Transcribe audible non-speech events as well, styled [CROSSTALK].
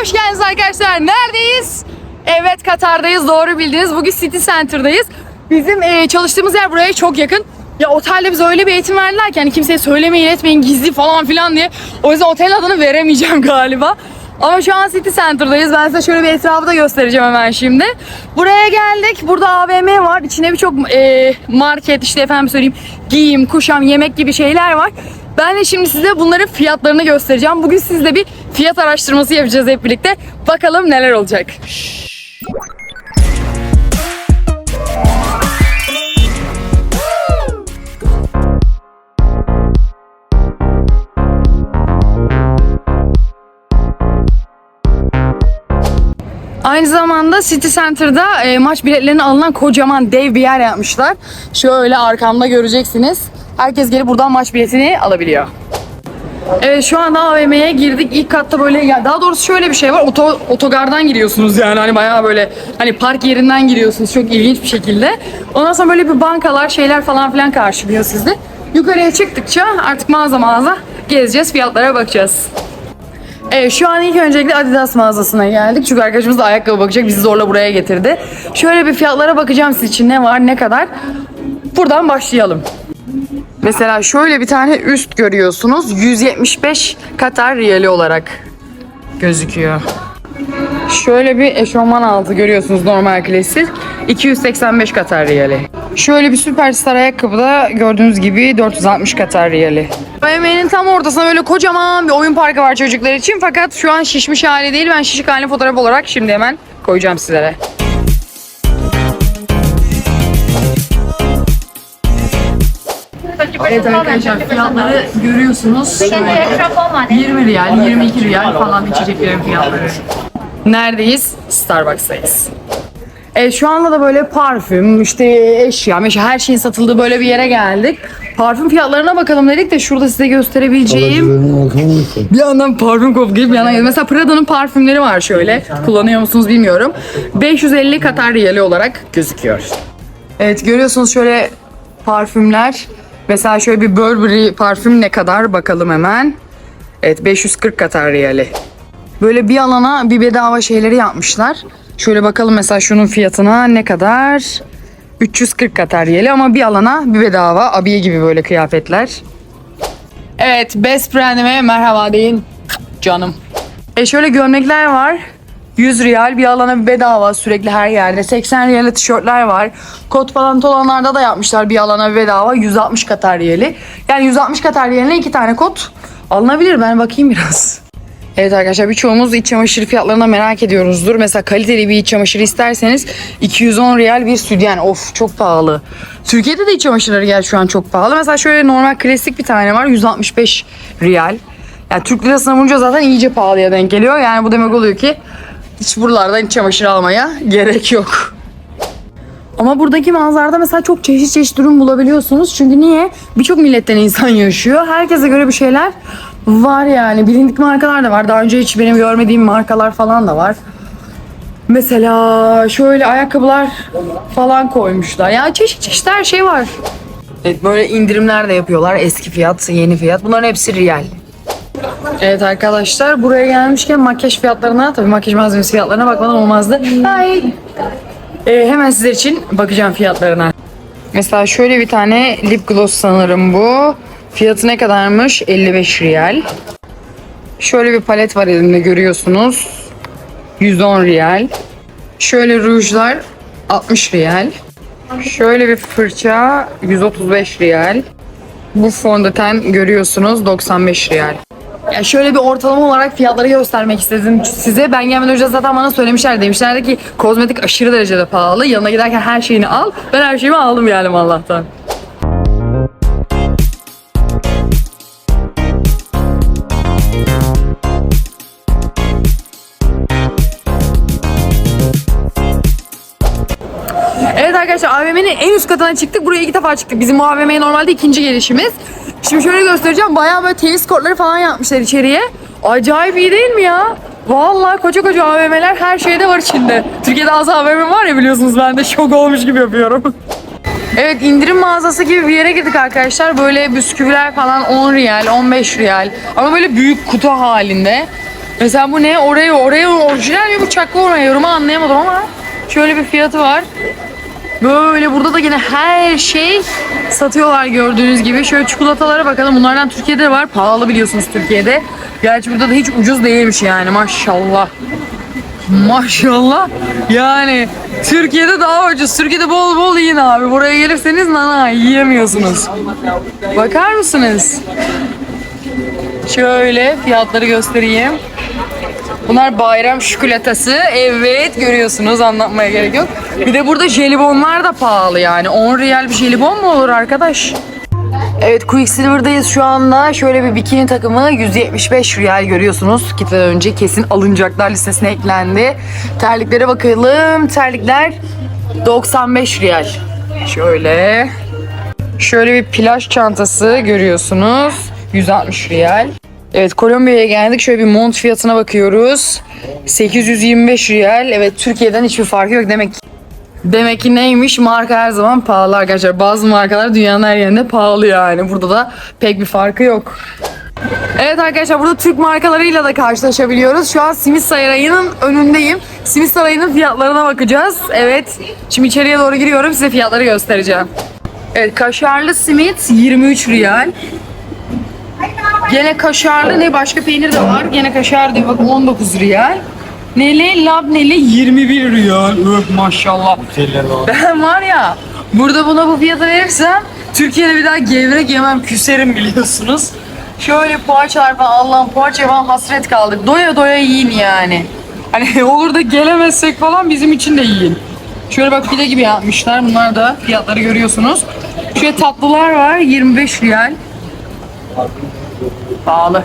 hoş geldiniz arkadaşlar. Neredeyiz? Evet Katar'dayız. Doğru bildiniz. Bugün City Center'dayız. Bizim e, çalıştığımız yer buraya çok yakın. Ya otelde bize öyle bir eğitim verdiler ki hani kimseye söylemeyin etmeyin gizli falan filan diye. O yüzden otel adını veremeyeceğim [LAUGHS] galiba. Ama şu an City Center'dayız. Ben size şöyle bir etrafı da göstereceğim hemen şimdi. Buraya geldik. Burada AVM var. İçinde birçok e, market işte efendim söyleyeyim giyim, kuşam, yemek gibi şeyler var. Ben de şimdi size bunların fiyatlarını göstereceğim. Bugün sizle bir fiyat araştırması yapacağız hep birlikte. Bakalım neler olacak. Aynı zamanda City Center'da e, maç biletlerine alınan kocaman dev bir yer yapmışlar. Şöyle arkamda göreceksiniz. Herkes gelip buradan maç biletini alabiliyor. Evet şu anda AVM'ye girdik. İlk katta böyle ya daha doğrusu şöyle bir şey var. Oto, otogardan giriyorsunuz yani hani bayağı böyle hani park yerinden giriyorsunuz çok ilginç bir şekilde. Ondan sonra böyle bir bankalar şeyler falan filan karşılıyor sizi. Yukarıya çıktıkça artık mağaza mağaza gezeceğiz, fiyatlara bakacağız. Evet şu an ilk öncelikle Adidas mağazasına geldik. Çünkü arkadaşımız da ayakkabı bakacak. Bizi zorla buraya getirdi. Şöyle bir fiyatlara bakacağım siz için ne var ne kadar. Buradan başlayalım. Mesela şöyle bir tane üst görüyorsunuz. 175 Katar riyali olarak gözüküyor. Şöyle bir eşofman altı görüyorsunuz normal klasik. 285 Katar riyali. Şöyle bir süperstar ayakkabı da gördüğünüz gibi 460 Katar riyali. AVM'nin tam ortasında böyle kocaman bir oyun parkı var çocuklar için. Fakat şu an şişmiş hali değil. Ben şişik halini fotoğraf olarak şimdi hemen koyacağım sizlere. Evet arkadaşlar fiyatları görüyorsunuz. Şöyle 20 riyal, 22 riyal falan içeceklerin fiyatları. Neredeyiz? Starbucks'tayız. Evet şu anda da böyle parfüm, işte eşya, meşya her şeyin satıldığı böyle bir yere geldik. Parfüm fiyatlarına bakalım dedik de şurada size gösterebileceğim. Bir yandan parfüm kokuyor bir yandan mesela Prada'nın parfümleri var şöyle. Kullanıyor musunuz bilmiyorum. 550 Katar riyali olarak gözüküyor. Evet görüyorsunuz şöyle parfümler. Mesela şöyle bir Burberry parfüm ne kadar bakalım hemen. Evet 540 Katar riyali. Böyle bir alana bir bedava şeyleri yapmışlar. Şöyle bakalım mesela şunun fiyatına ne kadar? 340 Katar riyali ama bir alana bir bedava abiye gibi böyle kıyafetler. Evet best brandime merhaba deyin canım. E şöyle gömlekler var. 100 riyal bir alana bir bedava sürekli her yerde. 80 riyale tişörtler var. Kot pantolonlarda da yapmışlar bir alana bir bedava 160 Katar. Yani 160 Katar iki tane kot alınabilir. Ben bakayım biraz. Evet arkadaşlar birçoğumuz iç çamaşır fiyatlarına merak ediyoruzdur. Mesela kaliteli bir iç çamaşırı isterseniz 210 riyal bir sütyen. Of çok pahalı. Türkiye'de de iç çamaşırları gel şu an çok pahalı. Mesela şöyle normal klasik bir tane var 165 riyal. Yani Türk lirasına vurunca zaten iyice pahalıya denk geliyor. Yani bu demek oluyor ki hiç buralardan iç çamaşır almaya gerek yok. Ama buradaki mağazalarda mesela çok çeşit çeşit ürün bulabiliyorsunuz. Çünkü niye? Birçok milletten insan yaşıyor. Herkese göre bir şeyler var yani. Bilindik markalar da var. Daha önce hiç benim görmediğim markalar falan da var. Mesela şöyle ayakkabılar falan koymuşlar. Yani çeşit çeşit her şey var. Evet böyle indirimler de yapıyorlar. Eski fiyat, yeni fiyat. Bunların hepsi riyal. Evet arkadaşlar buraya gelmişken makyaj fiyatlarına tabii makyaj malzemesi fiyatlarına bakmadan olmazdı. Hi. Ee, hemen sizler için bakacağım fiyatlarına. Mesela şöyle bir tane lip gloss sanırım bu. Fiyatı ne kadarmış? 55 riyal. Şöyle bir palet var elimde görüyorsunuz. 110 riyal. Şöyle rujlar 60 riyal. Şöyle bir fırça 135 riyal. Bu fondöten görüyorsunuz 95 riyal. Ya şöyle bir ortalama olarak fiyatları göstermek istedim size. Ben gelmeden önce zaten bana söylemişler demişlerdi ki kozmetik aşırı derecede pahalı. Yanına giderken her şeyini al. Ben her şeyimi aldım yani Allah'tan. Evet arkadaşlar AVM'nin en üst katına çıktık. Buraya iki defa çıktık. Bizim AVM'ye normalde ikinci gelişimiz. Şimdi şöyle göstereceğim. Bayağı böyle tenis kortları falan yapmışlar içeriye. Acayip iyi değil mi ya? Vallahi koca koca AVM'ler her şeyde var içinde. Türkiye'de az AVM var ya biliyorsunuz ben de şok olmuş gibi yapıyorum. [LAUGHS] Evet indirim mağazası gibi bir yere girdik arkadaşlar. Böyle bisküviler falan 10 riyal, 15 riyal. Ama böyle büyük kutu halinde. Mesela bu ne? Oraya oraya orijinal mi bu çakma oraya yorumu anlayamadım ama şöyle bir fiyatı var. Böyle burada da yine her şey satıyorlar gördüğünüz gibi. Şöyle çikolatalara bakalım. Bunlardan Türkiye'de de var. Pahalı biliyorsunuz Türkiye'de. Gerçi burada da hiç ucuz değilmiş yani maşallah. Maşallah. Yani Türkiye'de daha ucuz. Türkiye'de bol bol yiyin abi. Buraya gelirseniz nana yiyemiyorsunuz. Bakar mısınız? Şöyle fiyatları göstereyim. Bunlar bayram şokolatası. Evet görüyorsunuz anlatmaya gerek yok. Bir de burada jelibonlar da pahalı yani. 10 riyal bir jelibon mu olur arkadaş? Evet Quicksilver'dayız şu anda. Şöyle bir bikini takımı 175 riyal görüyorsunuz. Gitmeden önce kesin alınacaklar listesine eklendi. Terliklere bakalım. Terlikler 95 riyal. Şöyle. Şöyle bir plaj çantası görüyorsunuz. 160 riyal. Evet Kolombiya'ya geldik. Şöyle bir mont fiyatına bakıyoruz. 825 riyal. Evet Türkiye'den hiçbir farkı yok demek ki. Demek ki neymiş? Marka her zaman pahalı arkadaşlar. Bazı markalar dünyanın her yerinde pahalı yani. Burada da pek bir farkı yok. Evet arkadaşlar burada Türk markalarıyla da karşılaşabiliyoruz. Şu an Simit Sarayı'nın önündeyim. Simit Sarayı'nın fiyatlarına bakacağız. Evet. Şimdi içeriye doğru giriyorum. Size fiyatları göstereceğim. Evet kaşarlı simit 23 riyal. Gene kaşarlı ne başka peynir de var. Gene kaşar diyor bak 19 riyal. Neli labneli 21 riyal. Öh maşallah. Ben var ya burada buna bu fiyatı verirsem Türkiye'de bir daha gevrek yemem küserim biliyorsunuz. Şöyle poğaçalar falan Allah'ım poğaçaya falan hasret kaldık. Doya doya yiyin yani. Hani [LAUGHS] olur da gelemezsek falan bizim için de yiyin. Şöyle bak pide gibi yapmışlar. Bunlar da fiyatları görüyorsunuz. Şöyle tatlılar var 25 riyal. Pahalı.